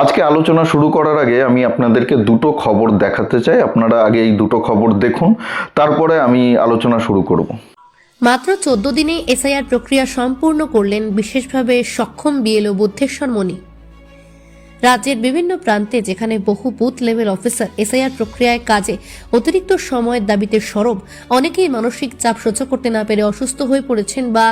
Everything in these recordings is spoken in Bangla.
আজকে আলোচনা শুরু করার আগে আমি আপনাদেরকে দুটো খবর দেখাতে চাই। আপনারা আগে এই দুটো খবর দেখুন, তারপরে আমি আলোচনা শুরু করব। মাত্র চোদ্দ দিনে এসআইআর প্রক্রিয়া সম্পূর্ণ করলেন বিশেষভাবে সক্ষম বিএলও বুদ্ধেশ্বর মণি রাজ্যের বিভিন্ন প্রান্তে যেখানে বহু বুথ লেভেল অফিসার এসআইআর প্রক্রিয়ায় কাজে অতিরিক্ত সময়ের দাবিতে সরব, অনেকেই মানসিক চাপ সহ্য করতে না পেরে অসুস্থ হয়ে পড়েছেন বা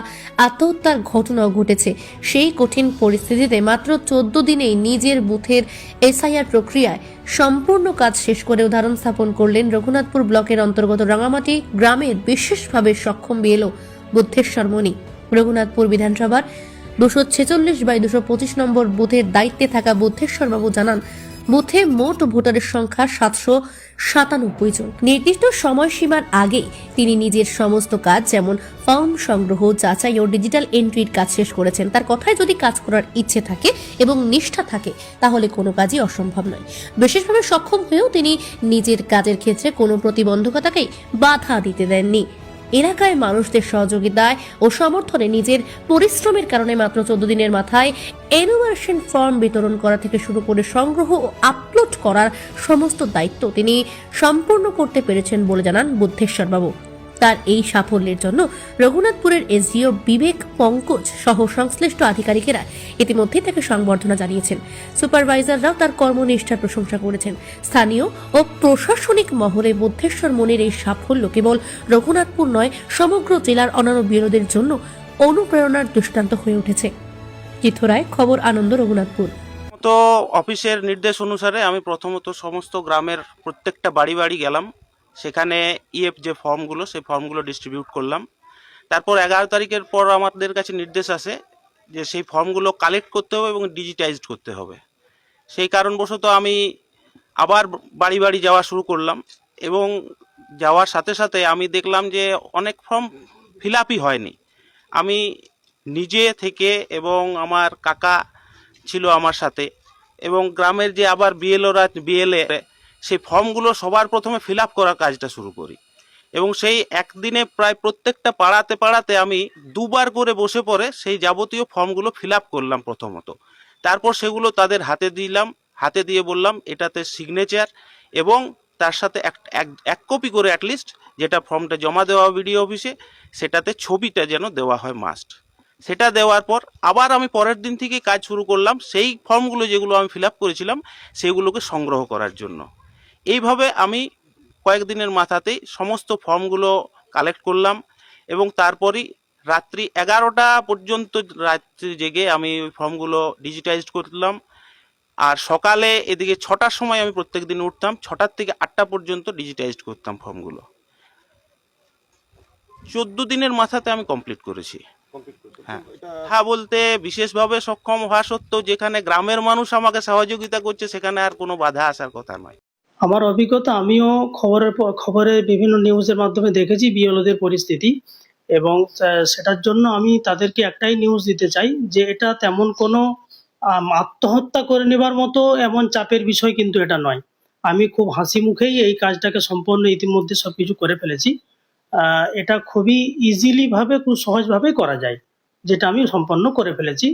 আত্মহত্যার ঘটনাও ঘটেছে। সেই কঠিন পরিস্থিতিতে মাত্র চোদ্দ দিনেই নিজের বুথের এসআইআর প্রক্রিয়ায় সম্পূর্ণ কাজ শেষ করে উদাহরণ স্থাপন করলেন রঘুনাথপুর ব্লকের অন্তর্গত রাঙামাটি গ্রামের বিশেষভাবে সক্ষম বিএলও বুদ্ধেশ্বর মণি। রঘুনাথপুর বিধানসভার দুশো ছেচল্লিশ বাই দুশো পঁচিশ নম্বর বুথের দায়িত্বে থাকা বুদ্ধেশ্বর বাবু জানান, বুথে মোট ভোটারের সংখ্যা সাতশো সাতানব্বই জন। নির্দিষ্ট সময়সীমার আগে তিনি নিজের সমস্ত কাজ যেমন ফর্ম সংগ্রহ, যাচাই ও ডিজিটাল এন্ট্রির কাজ শেষ করেছেন। তার কথায় যদি কাজ করার ইচ্ছে থাকে এবং নিষ্ঠা থাকে, তাহলে কোনো কাজই অসম্ভব নয়। বিশেষভাবে সক্ষম হয়েও তিনি নিজের কাজের ক্ষেত্রে কোনো প্রতিবন্ধকতাকেই বাধা দিতে দেননি। এলাকায় মানুষদের সহযোগিতায় ও সমর্থনে নিজের পরিশ্রমের কারণে মাত্র চোদ্দ দিনের মাথায় এনুমারেশন ফর্ম বিতরণ করা থেকে শুরু করে সংগ্রহ ও আপলোড করার সমস্ত দায়িত্ব তিনি সম্পূর্ণ করতে পেরেছেন বলে জানান বুদ্ধেশ্বর বাবু তার এই সাফল্যের জন্য রঘুনাথপুরের এসডিও বিবেক পঙ্কজ সহ সংশ্লিষ্ট আধিকারিকেরা ইতিমধ্যেই তাকে সংবর্ধনা জানিয়েছেন। সুপারভাইজাররাও তার কর্মনিষ্ঠার প্রশংসা করেছেন। স্থানীয় ও প্রশাসনিক মহলে বুদ্ধেশ্বর মনের এই সাফল্য কেবল রঘুনাথপুর নয়, সমগ্র জেলার অন্যান্য বিরোধের জন্য অনুপ্রেরণার দৃষ্টান্ত হয়ে উঠেছে। চিত্র খবর আনন্দ, রঘুনাথপুর। তো অফিসের নির্দেশ অনুসারে আমি প্রথমত সমস্ত গ্রামের প্রত্যেকটা বাড়ি বাড়ি গেলাম। সেখানে ইএফ যে ফর্মগুলো, সেই ফর্মগুলো ডিস্ট্রিবিউট করলাম। তারপর এগারো তারিখের পর আমাদের কাছে নির্দেশ আসে যে সেই ফর্মগুলো কালেক্ট করতে হবে এবং ডিজিটাইজড করতে হবে। সেই কারণবশত আমি আবার বাড়ি বাড়ি যাওয়া শুরু করলাম এবং যাওয়ার সাথে সাথে আমি দেখলাম যে অনেক ফর্ম ফিল আপই হয়নি। আমি নিজে থেকে এবং আমার কাকা ছিল আমার সাথে এবং গ্রামের যে আবার বিএলওরা বিএলএ সেই ফর্মগুলো সবার প্রথমে ফিল আপ করার কাজটা শুরু করি। এবং সেই একদিনে প্রায় প্রত্যেকটা পাড়াতে পাড়াতে আমি দুবার করে বসে পড়ে সেই যাবতীয় ফর্মগুলো ফিল আপ করলাম প্রথমত। তারপর সেগুলো তাদের হাতে দিলাম, হাতে দিয়ে বললাম এটাতে সিগনেচার এবং তার সাথে এক, এক- কপি করে অ্যাটলিস্ট যেটা ফর্মটা জমা দেওয়া বিডিও অফিসে সেটাতে ছবিটা যেন দেওয়া হয় মাস্ট সেটা দেওয়ার পর আবার আমি পরের দিন থেকে কাজ শুরু করলাম, সেই ফর্মগুলো যেগুলো আমি ফিল আপ করেছিলাম, সেগুলোকে সংগ্রহ করার জন্য। এইভাবে আমি কয়েকদিনের মাথাতেই সমস্ত ফর্মগুলো কালেক্ট করলাম এবং তারপরই রাত্রি এগারোটা পর্যন্ত রাত্রি জেগে আমি ওই ফর্মগুলো ডিজিটাইজড করলাম। আর সকালে এদিকে ছটার সময় আমি প্রত্যেক দিন উঠতাম ছটার থেকে আটটা পর্যন্ত ডিজিটাইজড করতাম ফর্মগুলো। চোদ্দ দিনের মাথাতে আমি কমপ্লিট করেছি। হ্যাঁ। হ্যাঁ বলতে বিশেষভাবে সক্ষম হওয়া সত্ত্বেও যেখানে গ্রামের মানুষ আমাকে সহযোগিতা করছে সেখানে আর কোনো বাধা আসার কথা নয়। আমার অভিজ্ঞতা, আমিও খবরের খবরে বিভিন্ন নিউজের মাধ্যমে দেখেছি বিএলওদের পরিস্থিতি এবং সেটার জন্য আমি তাদেরকে একটাই নিউজ দিতে চাই যে এটা তেমন কোনো আত্মহত্যা করে নেবার মতো এমন চাপের বিষয় কিন্তু এটা নয়। আমি খুব হাসি মুখেই এই কাজটাকে সম্পন্ন ইতিমধ্যে সব কিছু করে ফেলেছি। এটা খুবই ইজিলি ভাবে, খুব সহজভাবে করা যায়, যেটা আমি সম্পন্ন করে ফেলেছি।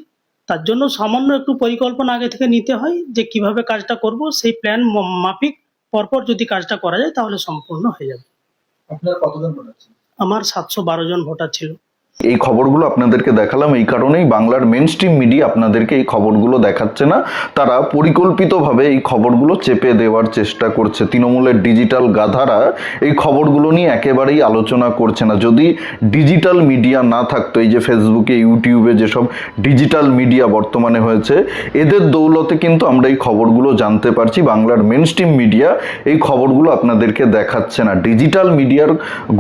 তার জন্য সামান্য একটু পরিকল্পনা আগে থেকে নিতে হয় যে কীভাবে কাজটা করব, সেই প্ল্যান মাফিক পরপর যদি কাজটা করা যায় তাহলে সম্পূর্ণ হয়ে যাবে। আপনার কতজন ভোটার ছিল আমার সাতশো বারো জন ভোটার ছিল। এই খবরগুলো আপনাদেরকে দেখালাম, এই কারণেই বাংলার মেন স্ট্রিম মিডিয়া আপনাদেরকে এই খবরগুলো দেখাচ্ছে না। তারা পরিকল্পিতভাবে এই খবরগুলো চেপে দেওয়ার চেষ্টা করছে। তৃণমূলের ডিজিটাল গাধারা এই খবরগুলো নিয়ে একেবারেই আলোচনা করছে না। যদি ডিজিটাল মিডিয়া না থাকতো, এই যে ফেসবুকে ইউটিউবে যেসব ডিজিটাল মিডিয়া বর্তমানে হয়েছে, এদের দৌলতে কিন্তু আমরা এই খবরগুলো জানতে পারছি। বাংলার মেন স্ট্রিম মিডিয়া এই খবরগুলো আপনাদেরকে দেখাচ্ছে না। ডিজিটাল মিডিয়ার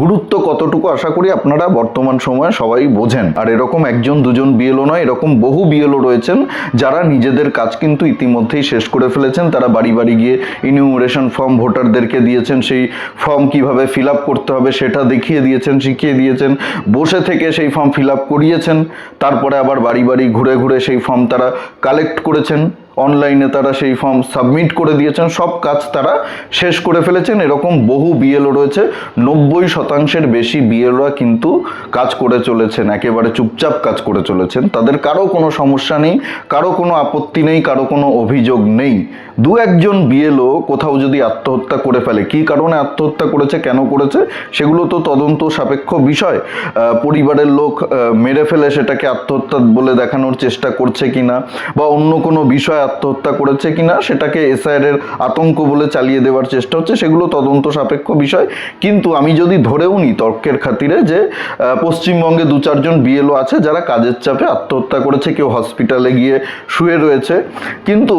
গুরুত্ব কতটুকু আশা করি আপনারা বর্তমান সময়ে সবাই বোঝেন। আর এরকম একজন, দুজন বিএলও নয়, এরকম বহু বিএলও রয়েছেন যারা নিজেদের কাজ কিন্তু ইতিমধ্যেই শেষ করে ফেলেছেন। তারা বাড়ি বাড়ি গিয়ে ইনিউমারেশন ফর্ম ভোটারদেরকে দিয়েছেন, সেই ফর্ম কীভাবে ফিল করতে হবে সেটা দেখিয়ে দিয়েছেন, শিখিয়ে দিয়েছেন, বসে থেকে সেই ফর্ম ফিল করিয়েছেন। তারপরে আবার বাড়ি বাড়ি ঘুরে ঘুরে সেই ফর্ম তারা কালেক্ট করেছেন। অনলাইনে তারা সেই ফর্ম সাবমিট করে দিয়েছেন। সব কাজ তারা শেষ করে ফেলেছেন। এরকম বহু বিএলও রয়েছে। নব্বই শতাংশের বেশি বিএলওরা কিন্তু কাজ করে চলেছেন। একেবারে চুপচাপ কাজ করে চলেছেন। তাদের কারও কোনো সমস্যা নেই, কারও কোনো আপত্তি নেই, কারও কোনো অভিযোগ নেই। দু একজন বিএলও কোথাও যদি আত্মহত্যা করে ফেলে, কী কারণে আত্মহত্যা করেছে, কেন করেছে, সেগুলো তো তদন্ত সাপেক্ষ বিষয়। পরিবারের লোক মেরে ফেলে সেটাকে আত্মহত্যা বলে দেখানোর চেষ্টা করছে কিনা, বা অন্য কোনো বিষয় আত্মহত্যা করেছে কিনা সেটাকে এসআইআর এর আতঙ্ক বলে চালিয়ে দেওয়ার চেষ্টা হচ্ছে, সেগুলো তদন্ত সাপেক্ষ বিষয়। কিন্তু আমি যদি ধরেও নিই তর্কের খাতিরে যে পশ্চিমবঙ্গে দু চারজন বিএলও আছে যারা কাজের চাপে আত্মহত্যা করেছে, কেউ হসপিটালে গিয়ে শুয়ে রয়েছে। কিন্তু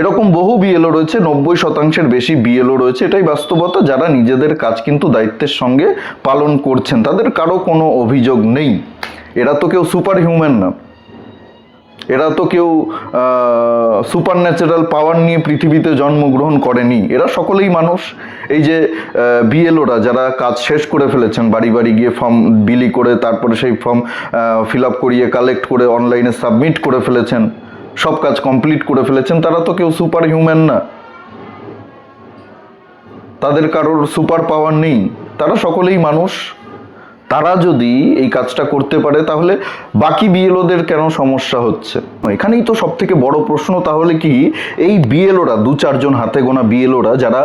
এরকম বহু বিএলও রয়েছে, নব্বই শতাংশের বেশি বিএলও রয়েছে, এটাই বাস্তবতা। যারা নিজেদের কাজ কিন্তু দায়িত্বের সঙ্গে পালন করছেন, তাদের কারও কোনো অভিযোগ নেই। এরা তো কেউ সুপার হিউম্যান না। এরা তো কেউ সুপার ন্যাচারাল পাওয়ার নিয়ে পৃথিবীতে জন্মগ্রহণ করেনি। এরা সকলেই মানুষ। এই যে বিএলওরা যারা কাজ শেষ করে ফেলেছেন, বাড়ি বাড়ি গিয়ে ফর্ম বিলি করে, তারপরে সেই ফর্ম ফিল আপ করিয়ে কালেক্ট করে অনলাইনে সাবমিট করে ফেলেছেন, সব কাজ কমপ্লিট করে ফেলেছেন, তারা তো কেউ সুপার হিউম্যান না। তাদের কারোর সুপার পাওয়ার নেই। তারা সকলেই মানুষ। তারা যদি এই কাজটা করতে পারে, তাহলে বাকি বিএলওদের কেন সমস্যা হচ্ছে? এখানেই তো সব থেকে বড় প্রশ্ন, তাহলে কি এই বিএলওরা, দু চারজন হাতে গোনা বিএলওরা যারা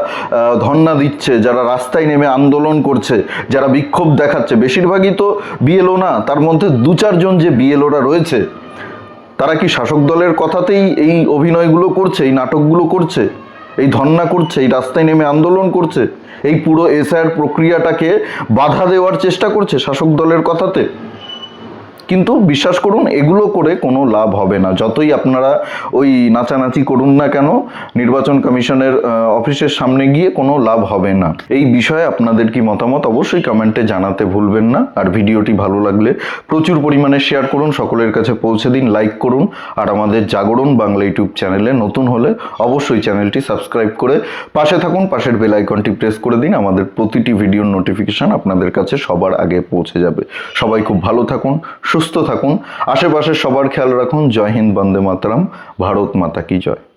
ধর্না দিচ্ছে, যারা রাস্তায় নেমে আন্দোলন করছে, যারা বিক্ষোভ দেখাচ্ছে, বেশিরভাগই তো বিএলও না, তার মধ্যে দু চারজন যে বিএলওরা রয়েছে, তারা কি শাসক দলের কথাতেই এই অভিনয়গুলো করছে, এই নাটকগুলো করছে, এই ধর্ণা করছে, এই রাস্তায় নেমে আন্দোলন করছে? এই পুরো এসআইআর প্রক্রিয়াটাকে বাধা দেওয়ার চেষ্টা করছে শাসক দলের কথাতে? কিন্তু বিশ্বাস করুন, এগুলো করে কোনো লাভ হবে না। যতই আপনারা ওই নাচানাচি করুন না কেন, নির্বাচন কমিশনের অফিসের সামনে গিয়ে কোনো লাভ হবে না। এই বিষয়ে আপনাদের কি মতামত অবশ্যই কমেন্টে জানাতে ভুলবেন না। আর ভিডিওটি ভালো লাগলে প্রচুর পরিমাণে শেয়ার করুন, সকলের কাছে পৌঁছে দিন, লাইক করুন, আর আমাদের জাগরণ বাংলা ইউটিউব চ্যানেলে নতুন হলে অবশ্যই চ্যানেলটি সাবস্ক্রাইব করে পাশে থাকুন, পাশের বেল আইকনটি প্রেস করে দিন, আমাদের প্রতিটি ভিডিওর নোটিফিকেশন আপনাদের কাছে সবার আগে পৌঁছে যাবে। সবাই খুব ভালো থাকুন, সুস্থ থাকুন। আশেপাশে সবার খেয়াল রাখুন। জয় হিন্দ বন্দে মাতরম। ভারত মাতা কি জয়।